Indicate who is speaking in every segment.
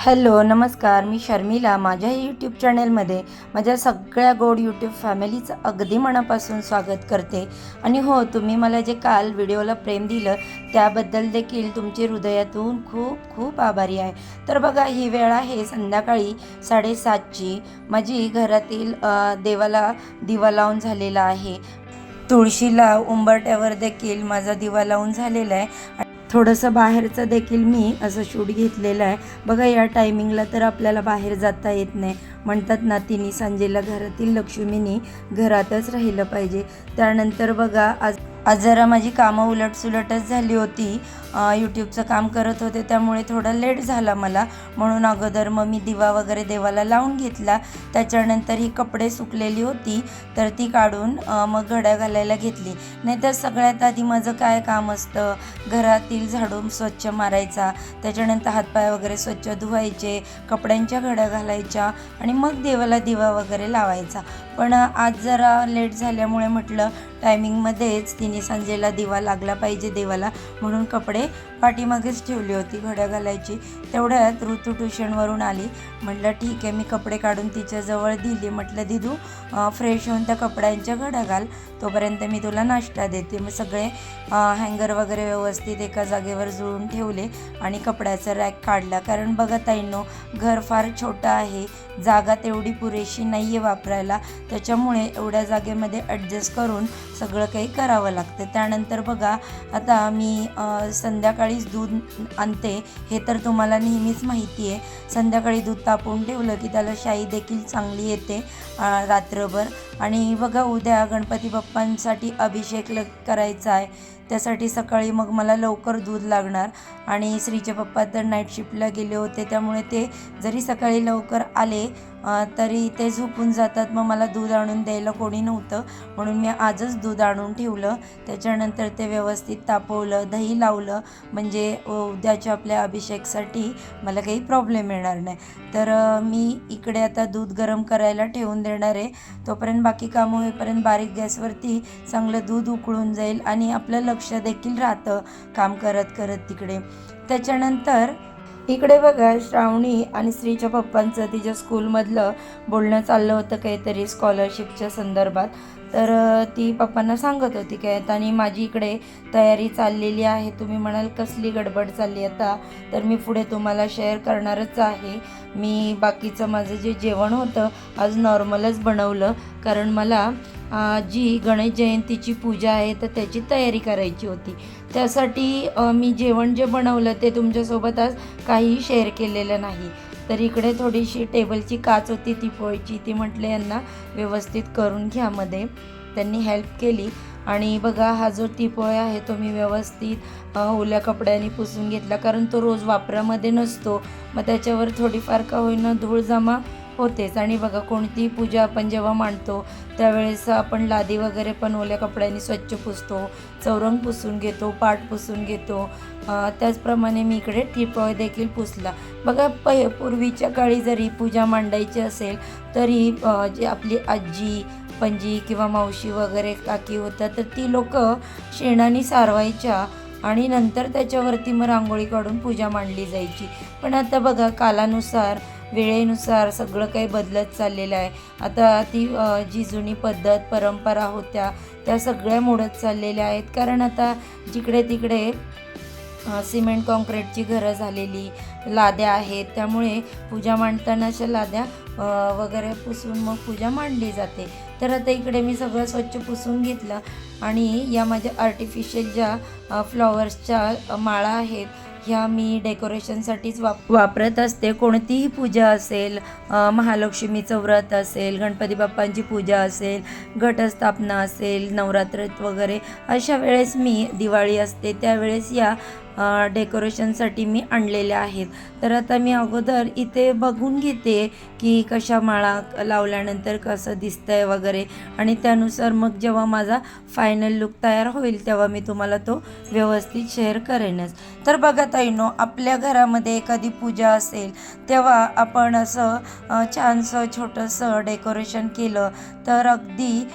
Speaker 1: Hello नमस्कार. मी शर्मिला. माझ्या YouTube चॅनेलमध्ये माझ्या सगळ्या गोड यूट्यूब फॅमिलीचं अगदी मनापासून स्वागत करते. आणि हो तुम्ही मला जे काल व्हिडिओला प्रेम दिलं त्याबद्दल देखील तुमचे हृदयातून खूप खूप आभारी आहे. तर बघा ही वेळ आहे संध्याकाळी साडेसातची. माझी घरातील देवाला दिवा लावून झालेला आहे. तुळशीला उंबरट्यावर देखील माझा दिवा लावून झालेला आहे. थोडंसं बाहेरचं देखील मी असं शूट घेतलेलं आहे. बघा या टायमिंगला तर आपल्याला बाहेर जाता येत नाही. म्हणतात ना तिने सांजेला घरातील लक्ष्मीनी घरातच राहिलं पाहिजे. त्यानंतर बघा आज आज जरा माझी कामं उलटसुलटच झाली होती. यूट्यूबचं काम करत होते त्यामुळे थोडं लेट झाला मला. म्हणून अगोदर मग मी दिवा वगैरे देवाला लावून घेतला. त्याच्यानंतर ही कपडे सुकलेली होती तर ती काढून मग घड्या घालायला घेतली. नाहीतर सगळ्यात आधी माझं काय काम असतं? घरातील झाडून स्वच्छ मारायचा त्याच्यानंतर हातपाय वगैरे स्वच्छ धुवायचे कपड्यांच्या घड्या घालायच्या आणि मग देवाला दिवा वगैरे लावायचा. पण आज जरा लेट झाल्यामुळे म्हटलं टायमिंगमध्येच तिने संजेला दिवा लागला पाहिजे देवाला म्हणून कपडे पाठीमागेच ठेवली होती घड्या घालायची. तेवढ्यात ऋतू ट्युशनवरून आली. म्हटलं ठीक आहे मी कपडे काढून तिच्याजवळ दिली. म्हटलं दिदू फ्रेश होऊन त्या कपड्यांच्या घड्या घाल. तोपर्यंत मी तुला नाश्ता देते. मग सगळे हँगर वगैरे व्यवस्थित एका जागेवर जुळून ठेवले आणि कपड्याचा रॅक काढला. कारण बघा ताईंनो घर फार छोटं आहे. जागा तेवढी पुरेशी नाही आहे वापरायला. त्याच्यामुळे एवढ्या जागेमध्ये ॲडजस्ट करून सगळं काही करावं लागतं. त्यानंतर बघा आता मी संध्याकाळीच दूध आणते. हे तर तुम्हाला नेहमीच माहिती आहे. संध्याकाळी दूध तापवून ठेवलं की त्याला शाई देखील चांगली येते रात्रभर. आणि बघा उद्या गणपती बाप्पांसाठी अभिषेक ल करायचा आहे. त्यासाठी सकाळी मग मला लवकर दूध लागणार. आणि श्रीचे पप्पा तर नाईट शिफ्टला गेले होते त्यामुळे ते जरी सकाळी लवकर आले तरी ते झोपून जातात. मग मला दूध आणून द्यायला कोणी नव्हतं. म्हणून मी आजच दूध आणून ठेवलं. त्याच्यानंतर ते व्यवस्थित तापवलं दही लावलं. म्हणजे उद्याच्या आपल्या अभिषेकसाठी मला काही प्रॉब्लेम येणार नाही. तर मी इकडे आता दूध गरम करायला ठेवून देणार आहे. तोपर्यंत बाकी कामं होईपर्यंत बारीक गॅसवरती चांगलं दूध उकळून जाईल आणि आपलं लक्ष देखील राहतं काम करत करत तिकडे. त्याच्यानंतर इकडे बघा श्रावणी आणि स्त्रीच्या पप्पांचं तिच्या स्कूलमधलं बोलणं चाललं होतं काहीतरी स्कॉलरशिपच्या संदर्भात. तर ती पप्पांना सांगत होती काय आणि माझी इकडे तयारी चाललेली आहे. तुम्ही म्हणाल कसली गडबड चालली आता? तर मी पुढे तुम्हाला शेअर करणारच आहे. मी बाकीचं माझं जे जेवण होतं आज नॉर्मलच बनवलं. कारण मला जी गणेश जयंतीची पूजा आहे तर त्याची तयारी करायची होती. त्यासाठी मी जेवण जे बनवलं ते तुमच्यासोबत आज काहीही शेअर केलेलं नाही. तर इकडे थोडीशी टेबलची काच होती ती पोहायची. ती म्हटले यांना व्यवस्थित करून घ्या मध्ये. त्यांनी हेल्प केली. आणि बघा हा जो टिपोळ आहे तो मी व्यवस्थित ओल्या कपड्याने पुसून घेतला. कारण तो रोज वापरामध्ये नसतो. मग त्याच्यावर थोडीफार का होईना धूळ जमा होतेच. आणि बघा कोणतीही पूजा आपण जेव्हा मांडतो त्यावेळेस आपण लादी वगैरे पण ओल्या कपड्यांनी स्वच्छ पुसतो चौरंग पुसून घेतो पाट पुसून घेतो. त्याचप्रमाणे मी इकडे टिपॉय देखील पुसला. बघा प पूर्वीच्या काळी जरी पूजा मांडायची असेल तरी जे जी आपली आजी पणजी किंवा मावशी वगैरे काकी होत्या तर ती लोक शेणाने सारवायच्या आणि नंतर त्याच्यावरती मग रांगोळी काढून पूजा मांडली जायची. पण आता बघा कालानुसार वेळेनुसार सगळं काही बदलत चाललेलं आहे. आता ती जी जुनी पद्धत परंपरा होत्या त्या सगळ्या मोडत चाललेल्या आहेत. कारण आता जिकडे तिकडे सिमेंट कॉन्क्रीटची घरं झालेली लाद्या आहेत. त्यामुळे पूजा मांडताना अशा लाद्या वगैरे पुसून मग पूजा मांडली जाते. तर आता इकडे मी सगळं स्वच्छ पुसून घेतलं आणि या माझ्या आर्टिफिशियल ज्या फ्लॉवर्सच्या माळा आहेत ह्या मी डेकोरेशनसाठीच वाप वापरत असते. कोणतीही पूजा असेल महालक्ष्मीचं व्रत असेल गणपती बाप्पांची पूजा असेल घटस्थापना असेल नवरात्र वगैरे अशा वेळेस मी दिवाळी असते. त्यावेळेस या डेकोरेशनसाठी मी आणलेल्या आहेत. तर आता मी अगोदर इथे बघून घेते की कशा माळा लावल्यानंतर कसं दिसतं आहे वगैरे. आणि त्यानुसार मग जेव्हा माझा फायनल लुक तयार होईल तेव्हा मी तुम्हाला तो व्यवस्थित शेअर करेनच. तर बघा ताईनो आपल्या घरामध्ये एखादी पूजा असेल तेव्हा आपण असं छानसं छोटंसं डेकोरेशन केलं तर अगदी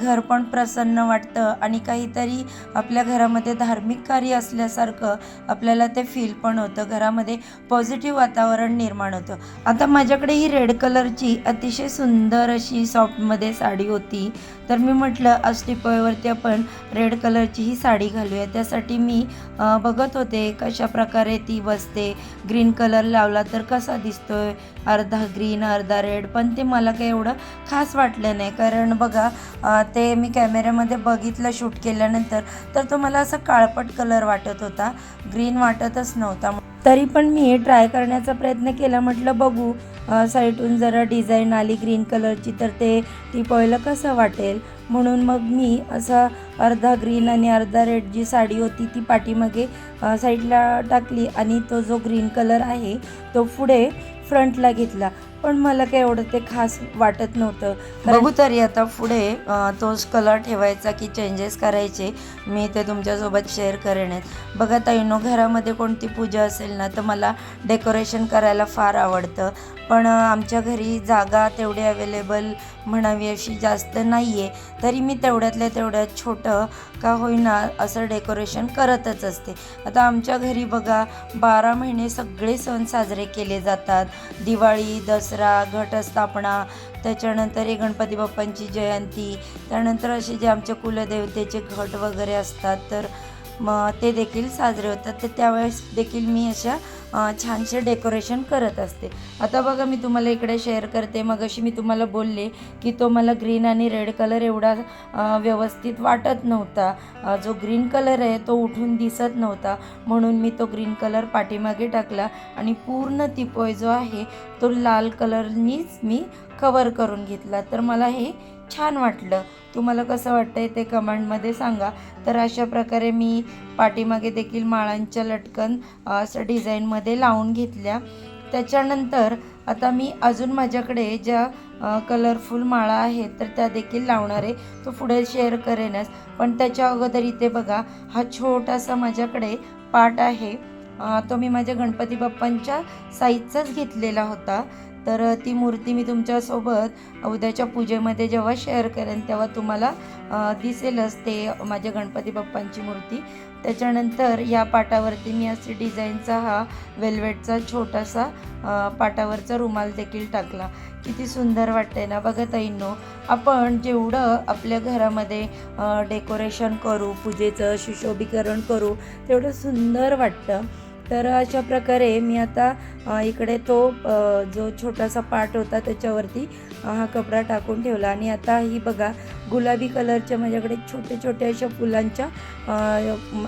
Speaker 1: घर पण प्रसन्न वाटतं. आणि काहीतरी आपल्या घरामध्ये धार्मिक कार्य असल्यासारखं आपल्याला ते फील पण होतं. घरामध्ये पॉझिटिव्ह वातावरण निर्माण होतं. आता माझ्याकडे ही रेड कलरची अतिशय सुंदर अशी सॉफ्टमध्ये साडी होती. तर मी म्हटलं आज आपण रेड कलरची ही साडी घालूया. त्यासाठी मी बघत होते कशा प्रकारे ती बसते. ग्रीन कलर लावला तर कसा दिसतोय? अर्धा ग्रीन अर्धा रेड पण ते मला काही एवढं खास वाटलं नाही. कारण बघा ते मी कॅमेऱ्यामध्ये बघितलं शूट केल्यानंतर तर तो मला असा काळपट कलर वाटत होता. ग्रीन वाटतच नव्हता. तरी पण मी ट्राय करण्याचा प्रयत्न केला. म्हटलं बघू साईटून जरा डिझाईन आली ग्रीन कलरची तर ते टिपॉयला कसं वाटेल? म्हणून मग मी असा अर्धा ग्रीन आणि अर्धा रेड जी साडी होती ती पाठीमागे साईडला टाकली आणि तो जो ग्रीन कलर आहे तो पुढे फ्रंटला घेतला. पण मला काही एवढं ते खास वाटत नव्हतं. बघू तरी आता पुढे तोच कलर ठेवायचा की चेंजेस करायचे मी ते तुमच्यासोबत शेअर करेन. बघा ताईनो घरामध्ये कोणती पूजा असेल ना तर मला डेकोरेशन करायला फार आवडतं. पण आमच्या घरी जागा तेवढी अवेलेबल म्हणावी अशी जास्त नाही आहे तरी मी तेवढ्यातल्या तेवढ्यात छोटं का होईना असं डेकोरेशन करतच असते. आता आमच्या घरी बघा बारा महिने सगळे सण साजरे केले जातात. दिवाळी दसरा घटस्थापना त्याच्यानंतर हे गणपती बाप्पांची जयंती त्यानंतर असे जे आमच्या कुलदेवतेचे घट वगैरे असतात तर मग ते देखील साजरे होतात. तर त्यावेळेस देखील मी अशा छानसे डेकोरेशन करत असते. आता बघा मी तुम्हाला इकडे शेअर करते. मग अशी मी तुम्हाला बोलले की तो मला ग्रीन आणि रेड कलर एवढा व्यवस्थित वाटत नव्हता. जो ग्रीन कलर आहे तो उठून दिसत नव्हता. म्हणून मी तो ग्रीन कलर पाठीमागे टाकला आणि पूर्ण तिपोय जो आहे तो लाल कलरनीच मी कवर करून घेतला. तर मला हे छान वाटलं. तुम्हाला कसं वाटतंय ते कमेंटमध्ये सांगा. तर अशा प्रकारे मी पाठीमागे देखील माळांच्या लटकन असं डिझाईनमध्ये लावून घेतल्या. त्याच्यानंतर आता मी अजून माझ्याकडे ज्या कलरफुल माळा आहेत तर त्या देखील लावणार आहे. तो पुढे शेअर करेनच. पण त्याच्या अगोदर इथे बघा हा छोटासा माझ्याकडे पाट आहे. तो मी माझ्या गणपती बाप्पांच्या साईजचाच घेतलेला होता. तर ती मूर्ती मी तुमच्यासोबत उद्याच्या पूजेमध्ये जेव्हा शेअर करेन तेव्हा तुम्हाला दिसेलच ते माझ्या गणपती बाप्पांची मूर्ती. त्याच्यानंतर या पाटावरती मी असे डिझाईनचा हा वेल्वेटचा छोटासा पाटावरचा रुमाल देखील टाकला. किती सुंदर वाटते ना बघा ताईंनो. आपण जेवढं आपल्या घरामध्ये डेकोरेशन करू पूजेचं सुशोभीकरण करू तेवढं सुंदर वाटतं. तर अशा प्रकारे मी आता इकडे तो जो छोटासा पार्ट होता त्याच्यावरती हा कपडा टाकून ठेवला. आणि आता ही बघा गुलाबी कलरच्या माझ्याकडे छोटे छोटे अशा फुलांच्या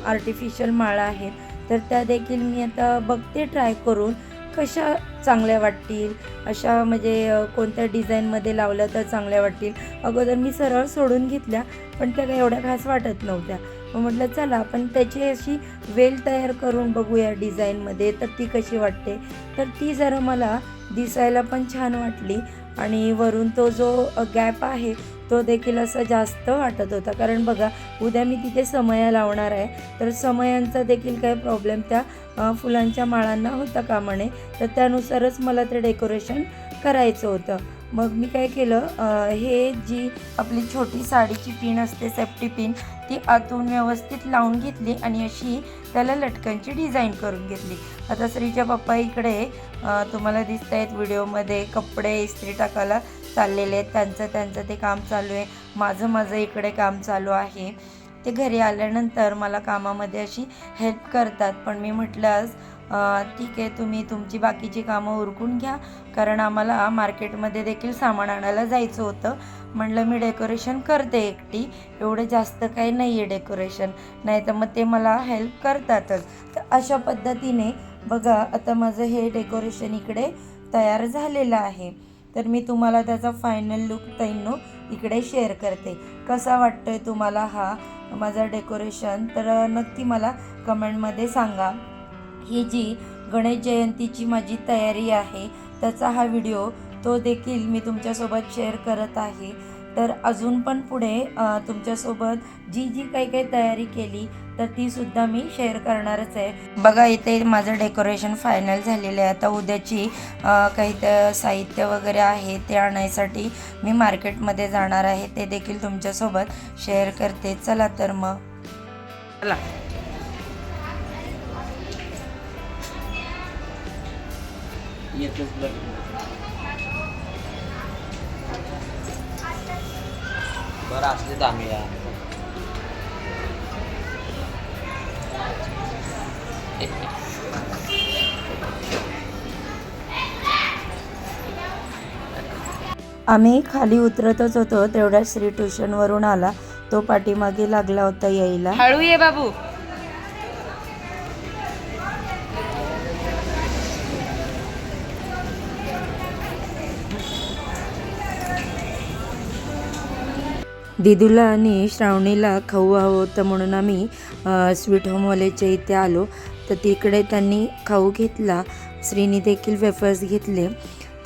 Speaker 1: आर्टिफिशियल माळा आहेत तर त्या देखील मी आता बघते ट्राय करून. कशा चांगल्या वाटतील? अशा म्हणजे कोणत्या डिझाईनमध्ये लावल्या तर चांगल्या वाटतील? अगोदर मी सरळ सोडून घेतल्या पण त्या काही एवढ्या खास वाटत नव्हत्या. मग म्हटलं चला आपण त्याची अशी वेल तयार करून बघूया डिझाईनमध्ये तर ती कशी वाटते? तर ती जरा मला दिसायला पण छान वाटली आणि वरून तो जो गॅप आहे तो देखील असा जास्त वाटत होता. कारण बघा उद्या मी तिथे समया लावणार आहे. तर समयांचा देखील काही प्रॉब्लेम त्या फुलांच्या माळांना होता कामा नये तर त्यानुसारच मला ते डेकोरेशन करायचं होतं. मग मी काय केलं हे जी आपली छोटी साडीची पिन असते सेफ्टी पिन ती आतून व्यवस्थित लावून घेतली आणि अशी त्याला लटकनची डिझाईन करून घेतली. आता श्रीच्या पप्पा इकडे तुम्हाला दिसत आहेत व्हिडिओमध्ये कपडे इस्त्री टाकायला. चाललेले आहेत. त्यांचं त्यांचं ते काम चालू आहे. माझं माझं इकडे काम चालू आहे. ते घरी आल्यानंतर मला कामामध्ये अशी हेल्प करतात. पण मी म्हटल्यास ठीक आहे तुम्ही तुमची बाकीची कामं उरकून घ्या. कारण आम्हाला मार्केटमध्ये देखील सामान आणायला जायचं होतं. म्हणलं मी डेकोरेशन करते एकटी. एवढं जास्त काही नाही आहे डेकोरेशन नाही तर मग ते मला हेल्प करतातच. तर अशा पद्धतीने बघा आता माझं हे डेकोरेशन इकडे तयार झालेलं आहे. तर मी तुम्हाला त्याचा फायनल लुक तैनो इकडे शेअर करते. कसा वाटतोय तुम्हाला हा माझा डेकोरेशन तर नक्की मला कमेंटमध्ये सांगा. ही जी गणेश जयंतीची माझी तयारी आहे त्याचा हा व्हिडिओ तो देखील मी तुमच्यासोबत शेअर करत आहे. तर अजून पण पुढे तुमच्यासोबत जी जी काही काही तयारी केली तर ती सुद्धा मी शेअर करणारच आहे. बघा इथे माझं डेकोरेशन फायनल झालेलं आहे. आता उद्याची काही साहित्य वगैरे आहे ते आणायसाठी मी मार्केटमध्ये जाणार आहे. ते देखील तुमच्यासोबत शेअर करते. चला तर मग.
Speaker 2: चला. येतच बरं असले तर आम्ही या.
Speaker 1: आम्ही खाली उतरतच होतो तेवढ्या श्री ट्युशनवरून आला. तो पाठीमागे लागला होता यायला.
Speaker 3: हळू ये बाबू.
Speaker 1: दिदूला आणि श्रावणीला खाऊ हवं होतं म्हणून आम्ही स्वीट होमवाल्याच्या इथे आलो. तर तिकडे त्यांनी खाऊ घेतला. श्रीनी देखील वेफर्स घेतले.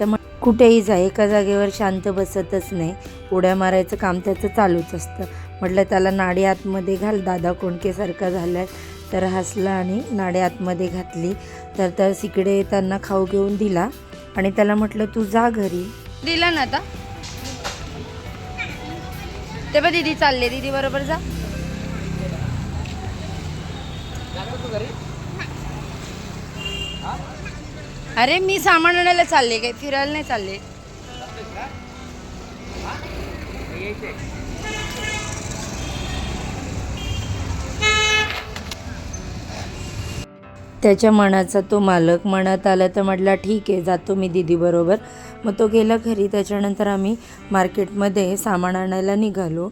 Speaker 1: तर मग कुठेही जा एका जागेवर शांत बसतच नाही. उड्या मारायचं काम त्याचं चालूच असतं. म्हटलं त्याला नाडी आतमध्ये घाल. दादा कोणकेसारखा झाला तर हसला आणि नाडी आतमध्ये घातली. तर तर तिकडे त्यांना खाऊ घेऊन दिला. आणि त्याला म्हटलं तू जा घरी.
Speaker 3: दिला ना आता? ते बघ दीदी चालले दीदी बरोबर जा अरे मी सामान आणायला चालले काही फिरायला नाही चालले
Speaker 1: त्याच्या मनाचा तो मालक मनात आला तर म्हटला ठीक आहे जातो मी दीदीबरोबर. मग तो गेला घरी. त्याच्यानंतर आम्ही मार्केटमध्ये सामान आणायला निघालो.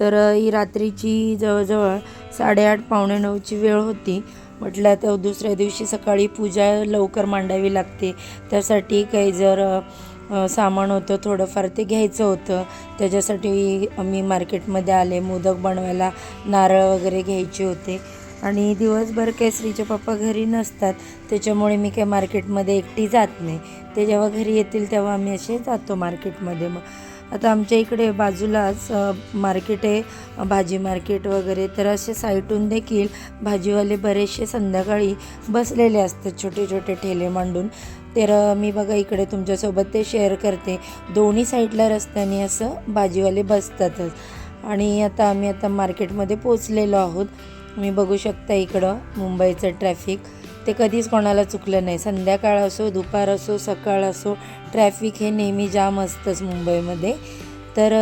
Speaker 1: तर ही रात्रीची जवळजवळ साडेआठ पावणे नऊची वेळ होती. म्हटलं तर दुसऱ्या दिवशी सकाळी पूजा लवकर मांडावी लागते. त्यासाठी काही जर सामान होतं थोडंफार ते घ्यायचं होतं. त्याच्यासाठी आम्ही मार्केटमध्ये आले. मोदक बनवायला नारळ वगैरे घ्यायचे होते. आणि दिवसभर केसरीचे पप्पा घरी नसतात त्याच्यामुळे मी काही मार्केटमध्ये एकटी जात नाही. ते जेव्हा घरी येतील तेव्हा आम्ही असे जातो मार्केटमध्ये मग. आता आमच्या इकडे बाजूलाच मार्केट आहे भाजी मार्केट वगैरे. तर असे साईटून देखील भाजीवाले बरेचसे संध्याकाळी बसलेले असतात छोटे छोटे ठेले मांडून. तर मी बघा इकडे तुमच्यासोबत ते शेअर करते. दोन्ही साईडला रस्त्याने असं भाजीवाले बसतातच. आणि आता आम्ही आता मार्केटमध्ये पोचलेलो आहोत. तुम्ही बघू शकता इकडं मुंबईचं ट्रॅफिक ते कधीच कोणाला चुकलं नाही. संध्याकाळ असो दुपार असो सकाळ असो ट्रॅफिक हे नेहमी जाम असतंच मुंबईमध्ये. तर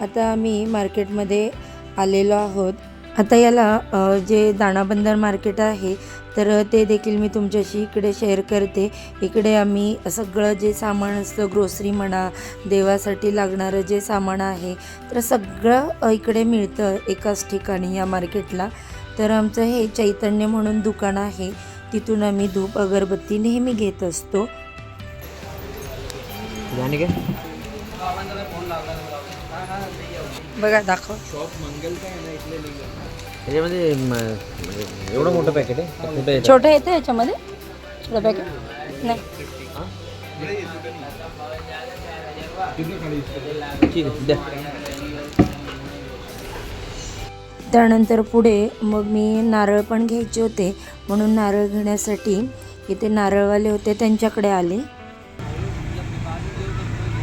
Speaker 1: आता आम्ही मार्केटमध्ये आलेलो आहोत. आता याला जे दाणाबंदर मार्केट आहे तर ते देखील मी तुमच्याशी इकडे शेअर करते. इकडे आम्ही सगळं जे सामान असतं ग्रोसरी म्हणा देवासाठी लागणारं जे सामान आहे तर सगळं इकडे मिळतं एकाच ठिकाणी या मार्केटला तर आमचं हे चैतन्य म्हणून दुकान आहे. तिथून आम्ही धूप अगरबत्ती नेहमी घेत असतो.
Speaker 3: बघा दाखव.
Speaker 2: म्हणजे एवढं मोठं पॅकेट आहे?
Speaker 3: छोटं येतं याच्यामध्ये? छोटं पॅकेट नाही.
Speaker 2: ठीक आहे द्या.
Speaker 1: त्यानंतर पुढे मग मी नारळ पण घ्यायचे होते. म्हणून नारळ घेण्यासाठी इथे नारळवाले होते त्यांच्याकडे आले.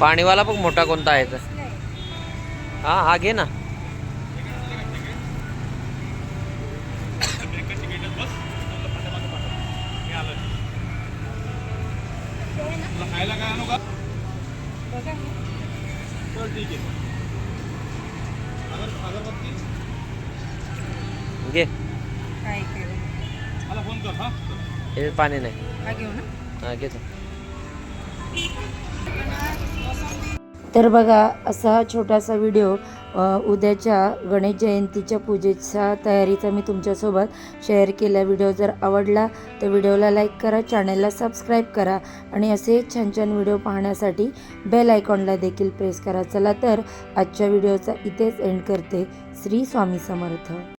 Speaker 2: पाणीवाला पण मोठा कोणता आहे तर. हा हा घे ना. घे हे? पाणी नाही.
Speaker 3: हा
Speaker 2: घेतो
Speaker 1: तर बघा असा हा छोटासा व्हिडिओ उद्याच्या गणेश जयंतीच्या पूजेच्या तयारीचा मी तुमच्यासोबत शेअर केला. व्हिडिओ जर आवडला तर व्हिडिओला लाईक करा चॅनलला सबस्क्राईब करा आणि असे छान छान व्हिडिओ पाहण्यासाठी बेल आयकॉनला देखील प्रेस करा. चला तर आजच्या व्हिडिओचा इथेच एंड करते. श्री स्वामी समर्थ.